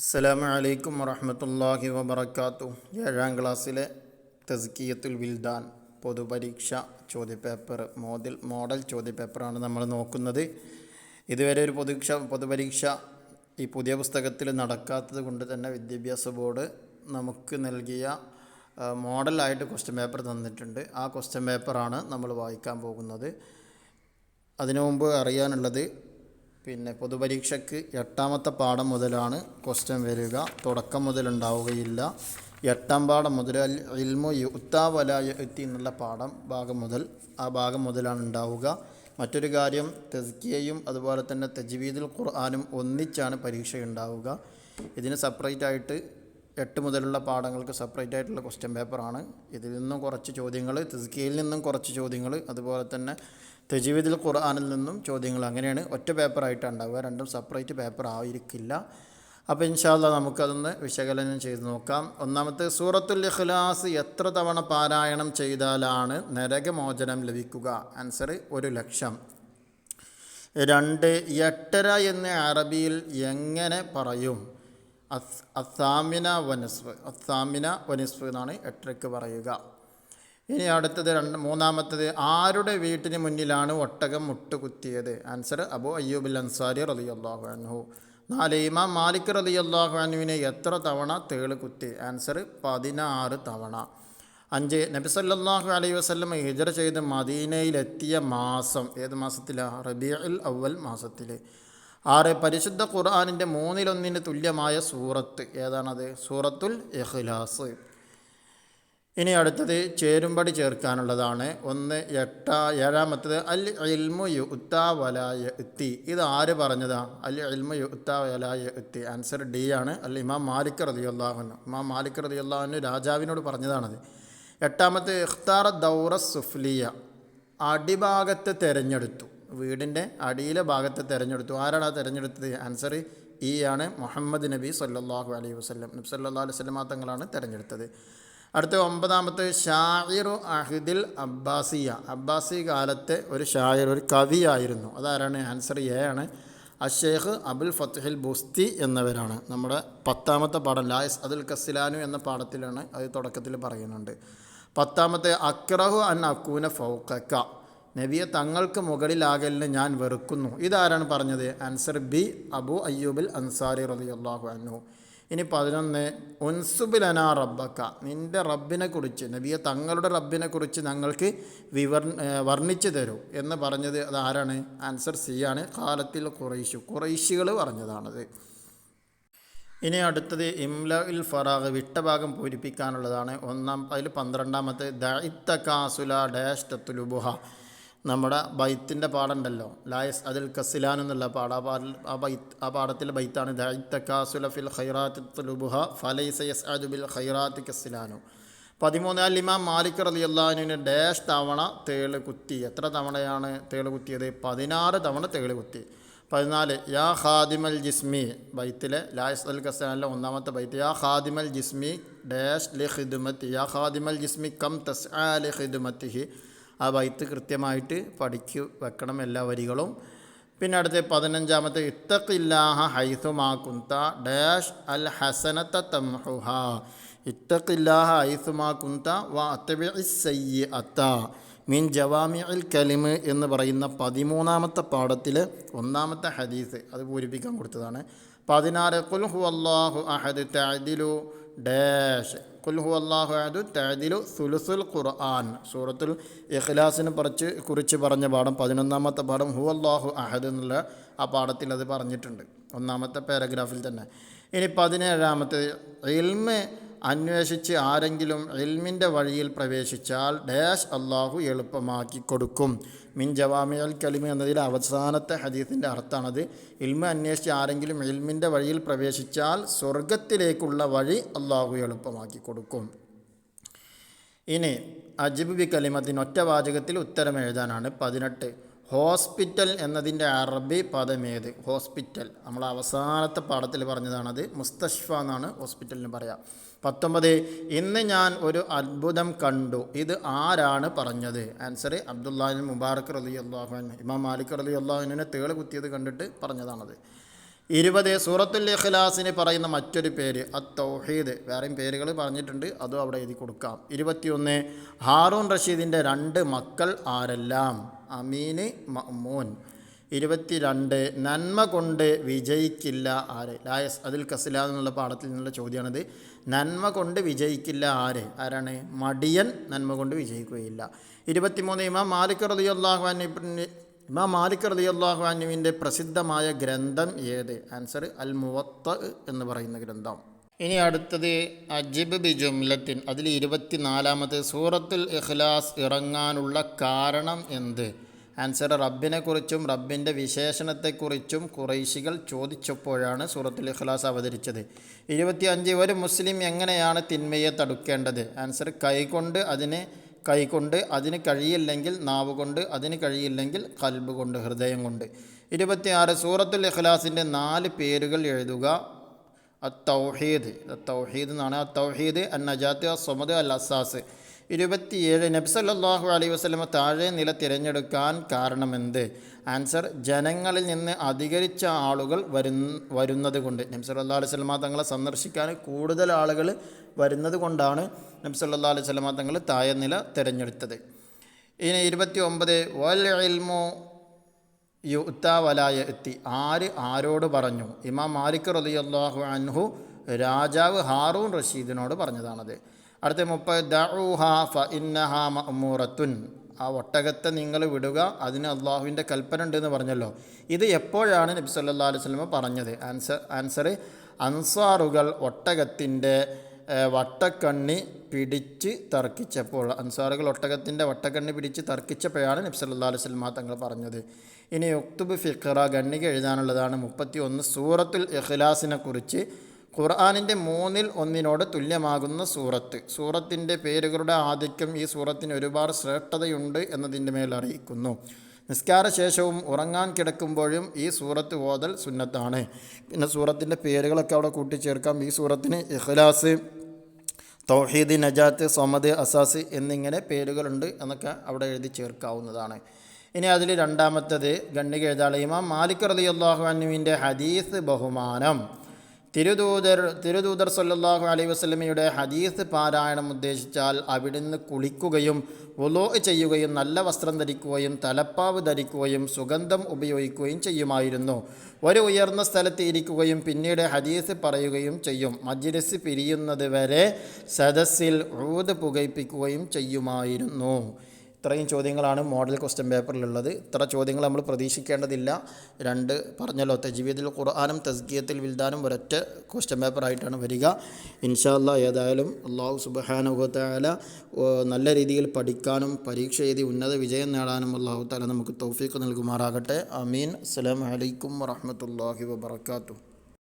അസ്സലാമു അലൈക്കും വറഹമത്തല്ലാഹി വബർക്കാത്തു ഏഴാം ക്ലാസ്സിലെ തസ്കിയത്തുൽ വിൽദാൻ പൊതുപരീക്ഷ ചോദ്യപേപ്പർ മോഡൽ മോഡൽ ചോദ്യപേപ്പറാണ് നമ്മൾ നോക്കുന്നത്. ഇതുവരെ ഒരു പൊതുക്ഷ പൊതുപരീക്ഷ ഈ പുതിയ പുസ്തകത്തിൽ നടക്കാത്തത് കൊണ്ട് തന്നെ വിദ്യാഭ്യാസ ബോർഡ് നമുക്ക് നൽകിയ മോഡലായിട്ട് ക്വസ്റ്റ്യൻ പേപ്പർ തന്നിട്ടുണ്ട്. ആ ക്വസ്റ്റ്യൻ പേപ്പറാണ് നമ്മൾ വായിക്കാൻ പോകുന്നത്. അതിനു മുമ്പ് അറിയാനുള്ളത് പിന്നെ പൊതുപരീക്ഷയ്ക്ക് എട്ടാമത്തെ പാഠം മുതലാണ് ക്വസ്റ്റ്യൻ വരിക. തുടക്കം മുതലുണ്ടാവുകയില്ല എട്ടാം പാഠം മുതൽ ഇൽമു വല യുത്തി എന്നുള്ള പാഠം ഭാഗം മുതൽ ആ ഭാഗം മുതലാണ് ഉണ്ടാവുക. മറ്റൊരു കാര്യം തെസ്കിയയും അതുപോലെ തന്നെ തജ്വീദുൽ ഖുർആാനും ഒന്നിച്ചാണ് പരീക്ഷ ഉണ്ടാവുക ഇതിന് സെപ്പറേറ്റ് ആയിട്ട് എട്ട് മുതലുള്ള പാഠങ്ങൾക്ക് സെപ്പറേറ്റ് ആയിട്ടുള്ള ക്വസ്റ്റ്യൻ പേപ്പറാണ് ഇതിൽ നിന്നും കുറച്ച് ചോദ്യങ്ങൾ തിസ്കിയിൽ നിന്നും കുറച്ച് ചോദ്യങ്ങൾ അതുപോലെ തന്നെ തെജീവിദിൽ ഖുർആാനിൽ നിന്നും ചോദ്യങ്ങൾ അങ്ങനെയാണ്. ഒറ്റ പേപ്പറായിട്ടാണ് ഉണ്ടാവുക. രണ്ടും സെപ്പറേറ്റ് പേപ്പർ ആയിരിക്കില്ല. അപ്പോൾ ഇൻഷാല്ല നമുക്കതൊന്ന് വിശകലനം ചെയ്ത് നോക്കാം. ഒന്നാമത്തെ സൂറത്തുൽ ഇഖ്ലാസ് എത്ര തവണ പാരായണം ചെയ്താലാണ് നരകമോചനം ലഭിക്കുക? ആൻസർ ഒരു ലക്ഷം. രണ്ട് എട്ടര എന്ന് അറബിയിൽ എങ്ങനെ പറയും? അസ് അസാമിന വനസ്വ അസാമിന വനസ്വ എന്നാണ് എട്ടരയ്ക്ക് പറയുക. ഇനി അടുത്തത് രണ്ട് മൂന്നാമത്തത് ആരുടെ വീട്ടിന് മുന്നിലാണ് ഒട്ടകം മുട്ടുകുത്തിയത്? ആൻസർ അബു അയ്യൂബിൽ അൻസാരി റലി അള്ളാഹു അൻഹു. നാല് ഇമാം മാലിക് റലി അള്ളാഹു അൻഹുവിനെ എത്ര തവണ തേൾ കുത്തി? ആൻസർ പതിനാറ് തവണ. അഞ്ച് നബി സല്ലല്ലാഹു അലൈഹി വസ്ലം ഹിജറ ചെയ്ത് മദീനയിലെത്തിയ മാസം ഏത് മാസത്തിലാണ് റബീഉൽ അവൽ മാസത്തിൽ ആറ് പരിശുദ്ധ ഖുർആാനിന്റെ മൂന്നിലൊന്നിന് തുല്യമായ സൂറത്ത്. ഏതാണത്? സൂറത്തുൽ ഇഖ്ലാസ്. ഇനി അടുത്തത് ചേരുംപടി ചേർക്കാനുള്ളതാണ്. ഒന്ന് എട്ട ഏഴാമത്തത് അൽ ഇൽമു യുത്ത വലായ എത്തി ഇത് ആര് പറഞ്ഞതാ? അൽ ഇൽമു യുത്ത വലായ എത്തി ആൻസർ ഡി ആണ്. അൽ ഇമാം മാലിക് റതി അള്ളാഹുനു ഇമാം മാലിക് റതി അള്ളാഹുനു രാജാവിനോട് പറഞ്ഞതാണത്. എട്ടാമത്തെ ഇഖ്താർ ദൗറ സുഫ്ലിയ. അടിഭാഗത്തെ തിരഞ്ഞെടുത്തു. വീടിന്റെ അടിയിലെ ഭാഗത്ത് തിരഞ്ഞെടുത്തു. ആരാണ് ആ തിരഞ്ഞെടുത്തത്? ആൻസർ ഈ ആണ്. മുഹമ്മദ് നബി സല്ലാഹു അലൈഹി വസ്ലം നബി സല്ലാ അലൈഹി വസല്ലം തങ്ങളാണ് തിരഞ്ഞെടുത്തത്. അടുത്ത ഒമ്പതാമത്തെ ഷായിറു അഹിദിൽ അബ്ബാസിയ. അബ്ബാസി കാലത്തെ ഒരു ഷായർ ഒരു കവിയായിരുന്നു. അതാരാണ്? ആൻസർ എ ആണ്. അഷേഖ് അബുൽ ഫത്തുഹിൽ ബുസ്തി എന്നവരാണ്. നമ്മുടെ പത്താമത്തെ പാഠം ലായസ് അതുൽ കസിലാനു എന്ന പാഠത്തിലാണ് അത് തുടക്കത്തിൽ പറയുന്നുണ്ട്. പത്താമത്തെ അക്രഹു അൻ അക്കൂന ഫൗക്കക്ക നബിയെ തങ്ങൾക്ക് മുകളിലാകലിന് ഞാൻ വെറുക്കുന്നു. ഇതാരാണ് പറഞ്ഞത്? ആൻസർ ബി അബു അയ്യൂബിൽ അൻസാരി റളിയല്ലാഹു അൻഹു. ഇനി പതിനൊന്ന് ഒൻസുബിലന റബ്ബക്ക നിന്റെ റബ്ബിനെ കുറിച്ച് നബിയെ തങ്ങളുടെ റബ്ബിനെ കുറിച്ച് ഞങ്ങൾക്ക് വിവർ വർണിച്ചു തരൂ എന്ന് പറഞ്ഞത് അത് ആരാണ്? ആൻസർ സി ആണ്. കാലത്തിൽ കുറൈശു കുറൈശികൾ പറഞ്ഞതാണത്. ഇനി അടുത്തത് ഇംല ഇൽ ഫറാഖ് വിട്ടഭാഗം പൂരിപ്പിക്കാനുള്ളതാണ്. ഒന്നാം അതിൽ പന്ത്രണ്ടാമത്തെ ദൈത്തക്കാസുല ഡാഷ് തത്തുലുബുഹ നമ്മുടെ ബൈത്തിന്റെ പാടുണ്ടല്ലോ. ലായസ് അതിൽ കസിലാൻ എന്നുള്ള പാട്. ആ പാടിൽ ആ ബൈത്ത് ആ പാടത്തിലെ ബൈത്താണ്. ദൈത്തക്കാസുല ഫിൽ ഖൈറാത്ത് തുലുബുഹ ഫലൈസ യസ് അജുബിൽ ഖൈറാത്തി കസിലാനു. പതിമൂന്നാൽ ഇമാം മാലിക് റലി അള്ളാഹുവിന് ഡാഷ് തവണ തേൾ കുത്തി. എത്ര തവണയാണ് തേൾ കുത്തിയത്? പതിനാറ് തവണ തേൾ കുത്തി. പതിനാല് യാ ഖാദിമൽ ജിസ്മി. ബൈത്തിലെ ലായസ് അൽ കസാനിലെ ഒന്നാമത്തെ ബൈത്ത്. യാ ഖാദിമൽ ജിസ്മി ഡാഷ് ലി ഹിദുമത്തി യാ ഖാദിമൽ ജിസ്മി കം തസ് ലി ഖിദ്മത്തിഹി. ആ ബൈത്ത് കൃത്യമായിട്ട് പഠിച്ചു വെക്കണം എല്ലാ വരികളും. പിന്നെ അടുത്ത പതിനഞ്ചാമത്തെ ഇത്തഖില്ലാഹ ഹൈസുമാ കുന്ത ഡാഷ് അൽ ഹസനത്ത തംഹുഹ. ഇത്തഖില്ലാഹ ഹൈസുമാ കുന്ത വ അത്തബി മിൻ അത്ത മീൻ ജവാമി അൽ കലിമ് എന്ന് പറയുന്ന പതിമൂന്നാമത്തെ പാഠത്തിൽ ഒന്നാമത്തെ ഹദീസ് അത് പൂരിപ്പിക്കാൻ കൊടുത്തതാണ്. പതിനാറ് കുൽഹു അള്ളാഹു അഹദ് തഅദിലു ഡാഷ്. കുൽഹു അള്ളാഹു അതു തഅദിലു സുലുസുൽ ഖുർആൻ. സൂറത്തുൽ ഇഖ്ലാസിനെ പറിച്ച് കുറിച്ച് പറഞ്ഞ പാഠം പതിനൊന്നാമത്തെ പാഠം ഹു അള്ളാഹു അഹദ് എന്നുള്ള ആ പാഠത്തിൽ അത് പറഞ്ഞിട്ടുണ്ട്. ഒന്നാമത്തെ പാരഗ്രാഫിൽ തന്നെ. ഇനി പതിനേഴാമത്തെ ഇൽമ് അന്വേഷിച്ച് ആരെങ്കിലും ഇൽമിന്റെ വഴിയിൽ പ്രവേശിച്ചാൽ ഡാഷ് അള്ളാഹു എളുപ്പമാക്കി കൊടുക്കും. മിൻ ജവാമി അൽ കലിമ എന്നതിലെ അവസാനത്തെ ഹദീസിന്റെ അർത്ഥമാണത്. ഇൽമ അന്വേഷിച്ച് ആരെങ്കിലും ഇൽമിന്റെ വഴിയിൽ പ്രവേശിച്ചാൽ സ്വർഗത്തിലേക്കുള്ള വഴി അള്ളാഹു എളുപ്പമാക്കി കൊടുക്കും. ഇനി അജിബ് ബി കലിമത്തിന് ഒറ്റ വാചകത്തിൽ ഉത്തരം എഴുതാനാണ് പതിനെട്ട്. ഹോസ്പിറ്റൽ എന്നതിന്റെ അറബി പദമേത്? ഹോസ്പിറ്റൽ. നമ്മൾ അവസാനത്തെ പാഠത്തിൽ പറഞ്ഞതാണത്. മുസ്തഷ്ഫ എന്നാണ് ഹോസ്പിറ്റലിന് പറയാം. പത്തൊമ്പത് ഇന്ന് ഞാൻ ഒരു അത്ഭുതം കണ്ടു. ഇത് ആരാണ് പറഞ്ഞത്? ആൻസർ അബ്ദുല്ലാഹിൻ മുബാറക് റലി അള്ളാഹുൻ ഇമാം മാലിക് റലി അള്ളാഹുനെ തേൾ കുത്തിയത് കണ്ടിട്ട് പറഞ്ഞതാണത്. ഇരുപത് സൂറത്തുൽ ഇഖ്ലാസിന് പറയുന്ന മറ്റൊരു പേര് അത്തൗഹീദ്. വേറെയും പേരുകൾ പറഞ്ഞിട്ടുണ്ട് അതും അവിടെ എഴുതി കൊടുക്കാം. ഇരുപത്തിയൊന്ന് ഹാറൂൺ റഷീദിന്റെ രണ്ട് മക്കൾ ആരെല്ലാം? അമീന് മഅ്മൂൻ. ഇരുപത്തിരണ്ട് നന്മ കൊണ്ട് വിജയിക്കില്ല ആര്? ലായസ് അതിൽ കസില എന്നുള്ള പാഠത്തിൽ നിന്നുള്ള ചോദ്യമാണിത്. നന്മ കൊണ്ട് വിജയിക്കില്ല ആര്? ആരാണ്? മടിയൻ നന്മ കൊണ്ട് വിജയിക്കുകയില്ല. ഇരുപത്തിമൂന്ന് ഇമാം മാലിക് റളിയല്ലാഹു ഇമാം മാലിക് റളിയല്ലാഹു അനുവിന്റെ പ്രസിദ്ധമായ ഗ്രന്ഥം ഏത്? ആൻസർ അൽ മുവത്ത എന്ന് പറയുന്ന ഗ്രന്ഥം. ഇനി അടുത്തത് അജിബ് ബി ജുംലത്തിൻ. അതിൽ ഇരുപത്തിനാലാമത് സൂറത്തുൽ ഇഖ്ലാസ് ഇറങ്ങാനുള്ള കാരണം എന്ത്? ആൻസർ റബ്ബിനെക്കുറിച്ചും റബ്ബിന്റെ വിശേഷണത്തെക്കുറിച്ചും കുറേശികൾ ചോദിച്ചപ്പോഴാണ് സൂറത്തുൽ ഇഖ്ലാസ് അവതരിച്ചത്. ഇരുപത്തിയഞ്ച് ഒരു മുസ്ലിം എങ്ങനെയാണ് തിന്മയെ തടുക്കേണ്ടത്? ആൻസർ കൈകൊണ്ട് അതിനെ കൈകൊണ്ട് അതിന് കഴിയില്ലെങ്കിൽ നാവ് കൊണ്ട് അതിന് കഴിയില്ലെങ്കിൽ കൽബ് കൊണ്ട് ഹൃദയം കൊണ്ട് ഇരുപത്തിയാറ് സൂറത്തുൽ ഇഖ്ലാസിന്റെ നാല് പേരുകൾ എഴുതുക. അത്തൗഹീദ്. തൗഹീദ് എന്നാണ്. അത്തൗഹീദ് അൻ നജാത്ത് അസ്വമദ് അൽ അസാസ് ഇരുപത്തിയേഴ് നബ്സല്ലാഹു അലൈ വസ്ലമ താഴെ നില തിരഞ്ഞെടുക്കാൻ കാരണമെന്ത്? ആൻസർ ജനങ്ങളിൽ നിന്ന് അധികരിച്ച ആളുകൾ വരുന്ന വരുന്നത് കൊണ്ട് നബ്സല്ലാ അലൈഹി സ്വലമ തങ്ങളെ സന്ദർശിക്കാൻ കൂടുതൽ ആളുകൾ വരുന്നത് കൊണ്ടാണ് നബ്സല്ലാ അലൈഹി സ്വലമ തങ്ങൾ താഴെ നില തിരഞ്ഞെടുത്തത്. ഇനി ഇരുപത്തി ഒമ്പത് വൽ ഇൽമു യുത്ത എത്തി ആര് ആരോട് പറഞ്ഞു? ഇമാം മാലിക് റളിയല്ലാഹു അൻഹു രാജാവ് ഹാറൂൺ റഷീദിനോട് പറഞ്ഞതാണത്. അടുത്ത മുപ്പത് ദഊഹ ഫ മഅമൂറത്തുൻ. ആ ഒട്ടകത്തെ നിങ്ങൾ വിടുക അതിന് അള്ളാഹുവിന്റെ കൽപ്പന ഉണ്ടെന്ന് പറഞ്ഞല്ലോ. ഇത് എപ്പോഴാണ് നബി സല്ലല്ലാഹു അലൈഹി സ്വലമ പറഞ്ഞത്? ആൻസർ ആൻസർ അൻസാറുകൾ ഒട്ടകത്തിന്റെ വട്ടക്കണ്ണി പിടിച്ച് തർക്കിച്ചപ്പോൾ അൻസാറുകൾ ഒട്ടകത്തിന്റെ വട്ടക്കണ്ണി പിടിച്ച് തർക്കിച്ചപ്പോഴാണ് നബി സല്ലല്ലാഹു അലൈഹി സ്വലമ തങ്ങൾ പറഞ്ഞത്. ഇനി ഒക്തുബ് ഫിഖറ ഗണ്ണിക എഴുതാനുള്ളതാണ് മുപ്പത്തി ഒന്ന് സൂറത്തുൽ ഇഖ്ലാസിനെ കുറിച്ച്. ഖുർആാനിന്റെ മൂന്നിൽ ഒന്നിനോട് തുല്യമാകുന്ന സൂറത്ത്. സൂറത്തിന്റെ പേരുകളുടെ ആധിക്യം ഈ സൂറത്തിന് ഒരുപാട് ശ്രേഷ്ഠതയുണ്ട് എന്നതിന്റെ മേൽ അറിയിക്കുന്നു. നിസ്കാര ശേഷവും ഉറങ്ങാൻ കിടക്കുമ്പോഴും ഈ സൂറത്ത് ഓതൽ സുന്നത്താണ്. പിന്നെ സൂറത്തിന്റെ പേരുകളൊക്കെ അവിടെ കൂട്ടിച്ചേർക്കാം. ഈ സൂറത്തിന് ഇഖ്ലാസ് തൗഹീദ് നജാത്ത് സമദ് അസാസ് എന്നിങ്ങനെ പേരുകളുണ്ട് എന്നൊക്കെ അവിടെ എഴുതി ചേർക്കാവുന്നതാണ്. ഇനി അതിൽ രണ്ടാമത്തത് ഗണ്ണിക എഴുതാളെ ഇമാം മാലിക് റലി അള്ളാഹു അനുവിന്റെ ഹദീസ് ബഹുമാനം. തിരുദൂതർ തിരുദൂതർ സല്ലാഹു അലൈഹി വസല്ലമയുടെ ഹദീസ് പാരായണം ഉദ്ദേശിച്ചാൽ അവിടുന്ന് കുളിക്കുകയും ഒലോ ചെയ്യുകയും നല്ല വസ്ത്രം ധരിക്കുകയും തലപ്പാവ് ധരിക്കുകയും സുഗന്ധം ഉപയോഗിക്കുകയും ചെയ്യുമായിരുന്നു. ഒരു ഉയർന്ന സ്ഥലത്ത് ഇരിക്കുകയും പിന്നീട് ഹദീസ് പറയുകയും ചെയ്യും. മജ്ലിസ് പിരിയുന്നത് വരെ സദസ്സിൽ ഊത് പുകയിപ്പിക്കുകയും ചെയ്യുമായിരുന്നു. ഇത്രയും ചോദ്യങ്ങളാണ് മോഡൽ ക്വസ്റ്റ്യൻ പേപ്പറിലുള്ളത്. ഇത്ര ചോദ്യങ്ങൾ നമ്മൾ പ്രതീക്ഷിക്കേണ്ടതില്ല. രണ്ട് പറഞ്ഞല്ലോ തജ്വീദിൽ ഖുർആാനും തസ്കിയത്തിൽ വിൽദാനും ഒരൊറ്റ ക്വസ്റ്റ്യൻ പേപ്പറായിട്ടാണ് വരിക. ഇൻഷാല്ല ഏതായാലും അള്ളാഹു സുബഹാനുഹത്തായാല നല്ല രീതിയിൽ പഠിക്കാനും പരീക്ഷ എഴുതി ഉന്നത വിജയം നേടാനും അള്ളാഹു താല നമുക്ക് തൗഫീഖ് നൽകുമാറാകട്ടെ. അമീൻ. അസ്സലാമലൈക്കും അലൈക്കും വറഹ്മത്തുള്ളാഹി വബർക്കാത്തു